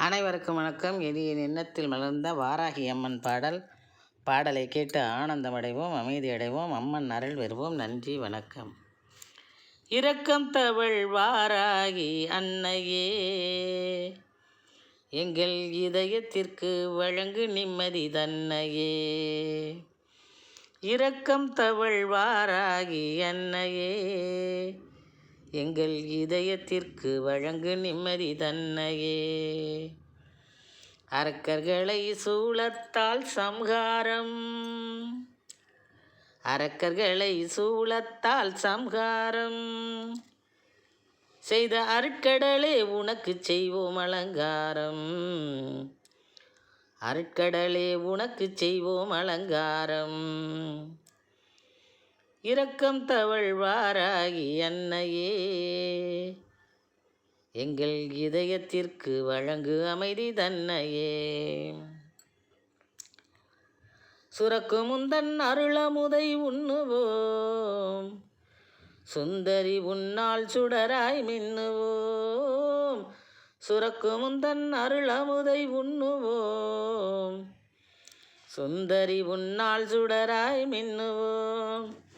அனைவருக்கும் வணக்கம். இது என் எண்ணத்தில் மலர்ந்த வாராகி அம்மன் பாடல். பாடலை கேட்டு ஆனந்தமடைவோம் அமைதி அடைவோம் அம்மன் அருள் பெறுவோம். நன்றி வணக்கம். இரக்கம் தவள் வாராகி அன்னையே எங்கள் இதயத்திற்கு வழங்கு நிம்மதி தன்னையே. இரக்கம் தவள் வாராகி அன்னையே எங்கள் இதயத்திற்கு வழங்கு நிம்மதி தன்னையே. அரக்கர்களை சூழத்தால் சம்ஹாரம். அரக்கர்களை சூழத்தால் சம்ஹாரம். செய்த அருட்கடலே உனக்கு செய்வோம் அலங்காரம். அருட்கடலே உனக்கு செய்வோம் அலங்காரம். இரக்கம் தவழ்வாராகி அன்னையே. எங்கள் இதயத்திற்கு வழங்கு அமைதி தன்னையே. சுரக்கு முந்தன் அருளமுதை உண்ணுவோம். சுந்தரி உன்னால் சுடராய் மின்னுவோம். சுரக்கு முந்தன் அருளமுதை உண்ணுவோம். சுந்தரி உன்னால் சுடராய் மின்னுவோம்.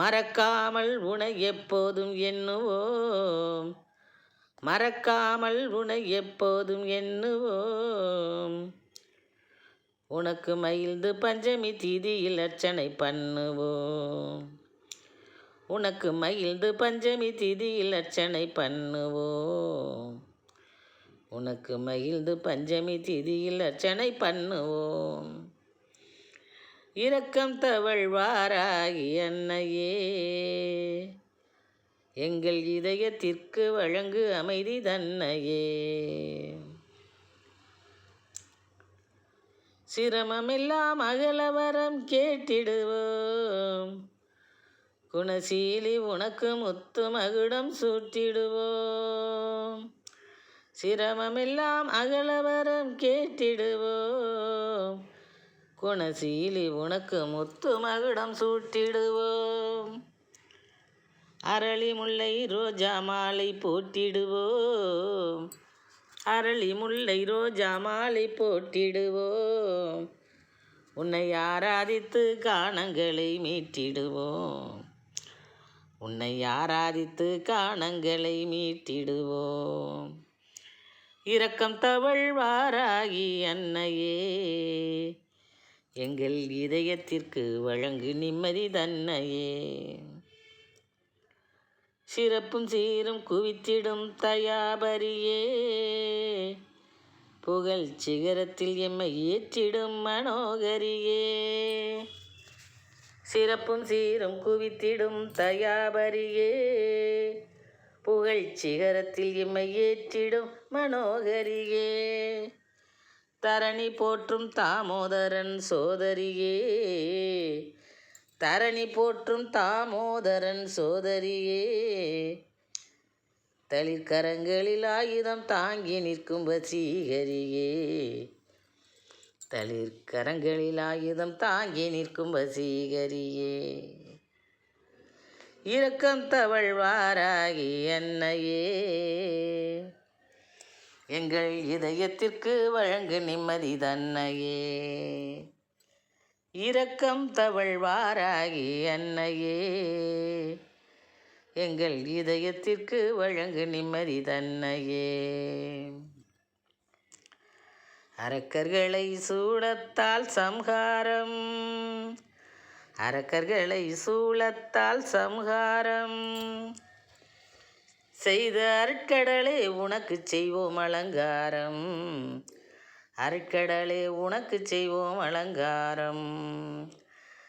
மறக்காமல் உனை எப்போதும் எண்ணுவோம். மறக்காமல் உனை எப்போதும் எண்ணுவோம். உனக்கு மயில்ந்து பஞ்சமி தீதியில் அர்ச்சனை பண்ணுவோம். உனக்கு மகிழ்ந்து பஞ்சமி தீதியில் அர்ச்சனை பண்ணுவோம். உனக்கு மகிழ்ந்து பஞ்சமி தீதியில் அர்ச்சனை பண்ணுவோம். இரக்கம் தவழ்வாராகி அன்னையே எங்கள் இதயத்திற்கு வழங்கு அமைதி தன்னையே. சிரமமெல்லாம் அகலவரம் கேட்டிடுவோம். குணசீலி உனக்கு முத்து மகுடம் சூட்டிடுவோம். சிரமமெல்லாம் அகலவரம் கேட்டிடுவோம். குணசீலி உனக்கு முத்து மகுடம் சூட்டிடுவோம். அரளி முல்லை ரோஜா மாலை போட்டிடுவோம். அரளி முல்லை ரோஜா மாலை போட்டிடுவோம். உன்னை ஆராதித்து காணங்களை மீட்டிடுவோம். உன்னை ஆராதித்து காணங்களை மீட்டிடுவோம். இரக்கம் தவழ்வாராகி அன்னையே. எங்கள் இதயத்திற்கு வழங்கு நிம்மதி தன்னையே. சிறப்பும் சீரும் குவித்திடும் தயாபரியே. புகழ் சிகரத்தில் எம்மை ஏற்றிடும் மனோகரியே. சிறப்பும் சீரும் குவித்திடும் தயாபரியே. புகழ் சிகரத்தில் எம்மை ஏற்றிடும் மனோகரியே. தரணி போற்றும் தாமோதரன் சோதரியே. தரணி போற்றும் தாமோதரன் சோதரியே. தளிர்கரங்களில் ஆயுதம் தாங்கி நிற்கும் வசீகரியே. தளிர்கரங்களில் ஆயுதம் தாங்கி நிற்கும் வசீகரியே. இரக்கம் தவழ்வாராகி என்னையே எங்கள் இதயத்திற்கு வழங்கு நிம்மதி தன்னையே. இரக்கம் தவழ்வாராகி அன்னையே. எங்கள் இதயத்திற்கு வழங்கு நிம்மதி தன்னையே. அரக்கர்களை சூழத்தால் சம்ஹாரம். அரக்கர்களை சூழத்தால் சம்ஹாரம். செய்த அருட்கடலே உனக்கு செய்வோம் அலங்காரம். அருட்கடலே உனக்கு செய்வோம் அலங்காரம்.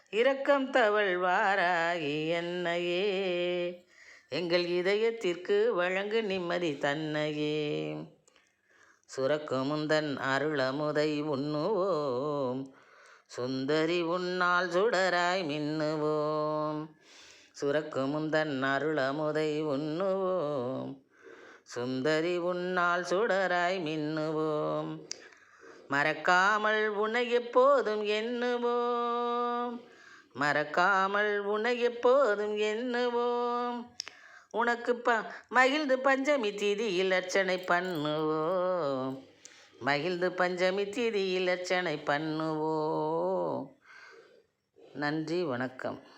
இரக்கம் தவள் வாராகி என்னையே எங்கள் இதயத்திற்கு வழங்கு நிம்மதி தன்னையே. சுரக்குமுந்தன் அருளமுதை உண்ணுவோம். சுந்தரி உன்னால் சுடராய் மின்னுவோம். சுரக்குமுந்தன் அருளமுதை உண்ணுவோம். சுந்தரி உன்னால் சுடராய் மின்னுவோம். மறக்காமல் உன்னை எப்போதும் எண்ணுவோம். மறக்காமல் உன்னை எப்போதும் எண்ணுவோம். உனக்கு ப மகிழ்ந்து பஞ்சமி தீதியில் அர்ச்சனை பண்ணுவோம். மகிழ்ந்து பஞ்சமி தீதியில் அர்ச்சனை பண்ணுவோம். நன்றி வணக்கம்.